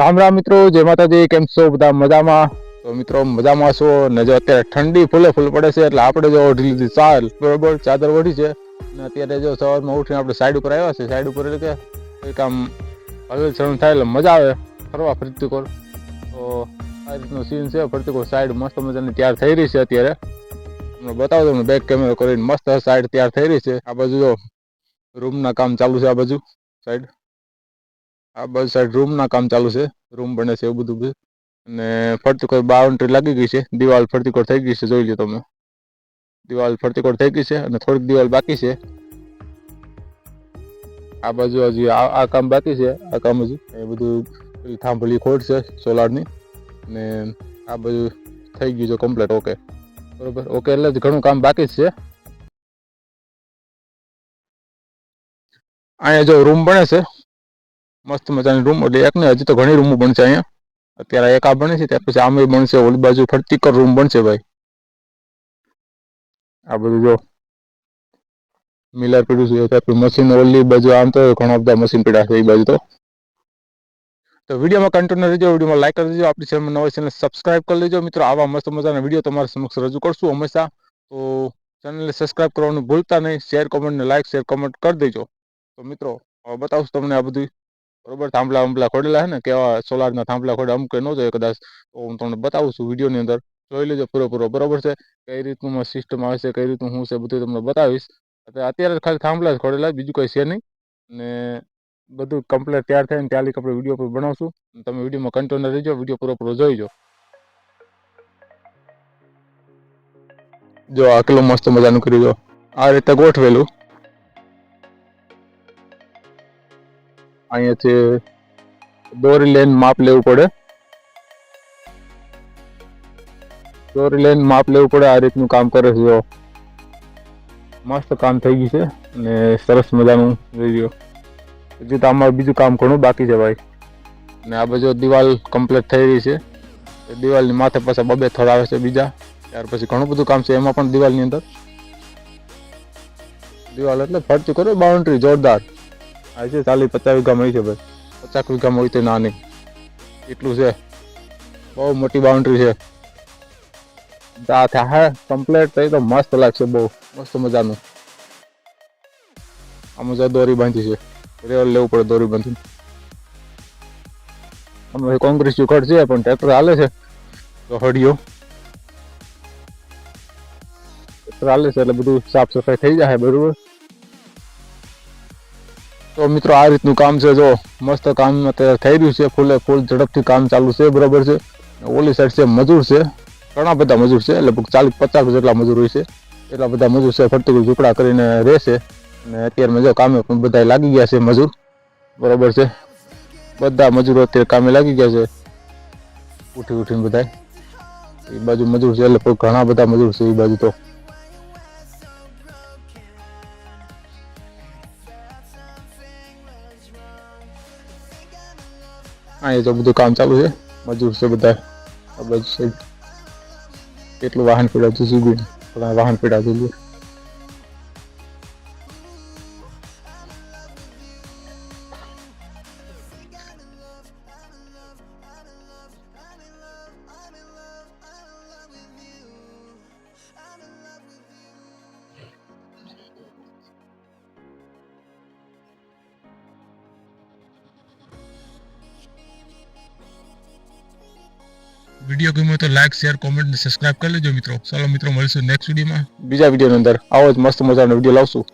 રામ રામ મિત્રો, જય માતાજી, કેમ છો બધા મજામાં? તો મિત્રો, મજામાં છો? ને જો અત્યારે ઠંડી ફૂલે ફૂલ પડે છે, એટલે આપણે જો ઓઢી લીધી ચાલ. બરોબર, ચાદર ઓઢી છે. અને અત્યારે જો સવારમાં ઉઠીને આપણે સાઈડ ઉપર આવ્યા છે સાઈડ ઉપર એટલે કે આમ હલચલન થાય એટલે મજા આવે. ફરવા ફરતી કોર. તો આ રીતનું સીન છે. ફરતી કોર સાઈડ મસ્ત મજાની તૈયાર થઈ રહી છે અત્યારે. તમને બતાવો તમને બેક કેમેરો કરીને મસ્ત સાઈડ તૈયાર થઈ રહી છે. આ બાજુ જો રૂમના કામ ચાલુ છે આ બાજુ. સાઈડ. આ બસ સાઈડ રૂમના કામ ચાલુ છે. રૂમ બને છે એવું બધું બી. અને ફરતી કોઈ બાઉન્ડ્રી લાગી ગઈ છે. દિવાલ ફરતી કોર થઈ ગઈ છે, જોઈ લો તમે. દિવાલ ફરતી કોર થઈ ગઈ છે અને થોડીક દિવાલ બાકી છે. આ બાજુ હજી આ આ કામ બાકી છે, આ કામ હજુ. એ બધું થાંભલી ખોટ છે, સોલારની. ને આ બધું થઈ ગયું છે કમ્પ્લીટ ઓકે બરોબર ઓકે એટલે જ ઘણું કામ બાકી છે. અહીંયા જો રૂમ બને છે. મસ્ત મજાની રૂમ. એટલે એક ને હજી તો ઘણી રૂમો બનશે અહીંયા. અત્યારે એક આ બને છે ત્યાર પછી આમે બનશે. ઓલી બાજુ ફરતીકર રૂમ બનશે ભાઈ. આ બધું જો. મિલર પીડ્યું છે ત્યાર પછી મશીન ઓલી બાજુ આમ તો ઘણા બધા મશીન પીડા છે, એ બાજુ તો. તો વિડીયોમાં કન્ટિન્યુ રહેજો, વિડીયોમાં લાઈક કરી દેજો. આપણી ચેનલ નવા ચેનલ સબસ્ક્રાઇબ કરી લેજો. મિત્રો, આવા મસ્ત મજાના વીડિયો તમારા સમક્ષ રજૂ કરશું હંમેશા. તો ચેનલને સબસ્ક્રાઇબ કરવાનું ભૂલતા નહીં. શેર કોમેન્ટ ને લાઈક શેર કોમેન્ટ કરી દેજો. તો મિત્રો, હવે બતાવશું તમને આ બધું બરોબર? થાંભલા વાંભલા ખોડેલા છે ને, કેવા સોલારના થાંભલા ખોડે, અમુક ન જોઈએ કદાચ હું તમને બતાવું છું વિડીયોની અંદર. જોઈ લેજો પૂરો બરોબર છે? કઈ રીતનું સિસ્ટમ આવે છે, કઈ રીતનું શું છે, બધું તમને બતાવીશ. અત્યારે ખાલી થાંભલા જ ખોડેલા, બીજું કંઈ છે નહીં. ને બધું કમ્પ્લીટ તૈયાર થાય ને ત્યારથી આપણે વીડિયો પર બનાવશું. તમે વિડીયોમાં કન્ટિન્યુ રહેજો, વીડિયો પૂરો પૂરો જોઈજો. જો, આ કેટલું મસ્ત મજાનું કરી જો. આ રીતે ગોઠવેલું. અહીંયાથી દોરી લઈને માપ લેવું પડે. દોરી લઈને માપ લેવું પડે, આ રીતનું કામ કરે છે મસ્ત કામ થઈ ગયું છે અને સરસ મજાનું જોઈ ગયો હજી તો આમાં બીજું કામ ઘણું બાકી છે ભાઈ. અને આ બાજુ દિવાલ કમ્પ્લીટ થઈ રહી છે. દિવાલની માથે પાછા બબે થડ આવે છે બીજા. ત્યાર પછી ઘણું બધું કામ છે એમાં પણ દિવાલની અંદર. દિવાલ એટલે ફરતી કરો બાઉન્ડ્રી જોરદાર. આ છે ચાલીસ પચાસ વીઘામાં મળી છે ભાઈ. પચાસ વીઘામાં હોય તો ના નહીં એટલું છે. બહુ મોટી બાઉન્ડ્રી છે. હા કમ્પ્લીટ થઈ તો મસ્ત લાગશે બહુ. મસ્ત મજાનું. આ જો દોરી બાંધી છે. રેવલ લેવું પડે દોરી બાંધી અમે કોંગ્રેસ ચુકડ છે, પણ ટ્રેક્ટર હાલે છે. તો હડિયો ટ્રેક્ટર હાલે છે એટલે બધું સાફ સફાઈ થઈ જાય, બરોબર? તો મિત્રો, આ રીતનું કામ છે. જો મસ્ત કામ અત્યારે થઈ રહ્યું છે. ફૂલે ફૂલ ઝડપથી કામ ચાલુ છે. બરાબર છે. ઓલી સાઈડ છે મજૂર છે. ઘણા બધા મજૂર છે. લગભગ ચાલીસ પચાસ જેટલા મજૂર હોય છે. એટલા બધા મજૂર છે. ફરતી ઝૂકડા કરીને રહેશે. અને અત્યારમાં જો કામે પણ બધા લાગી ગયા છે મજૂર. બરાબર છે. બધા મજૂરો અત્યારે કામે લાગી ગયા છે. ઉઠી ઉઠીને બધા એ બાજુ મજૂર છે. એટલે ઘણા બધા મજૂર છે એ બાજુ તો. અહીંયા તો બધું કામ ચાલુ છે. મજૂર છે બધા. આ બધું કેટલું વાહન પીડાતું છે વાહન પીડાતું છે. વીડિયો ગમ્યો તો લાઈક શેર કોમેન્ટ ને સબસ્ક્રાઇબ કરી લેજો મિત્રો. ચાલો મિત્રો, મળીશું નેક્સ્ટ વિડીયોમાં. બીજા વિડીયોની અંદર આવો જ મસ્ત મજાનો વીડિયો લાવશું.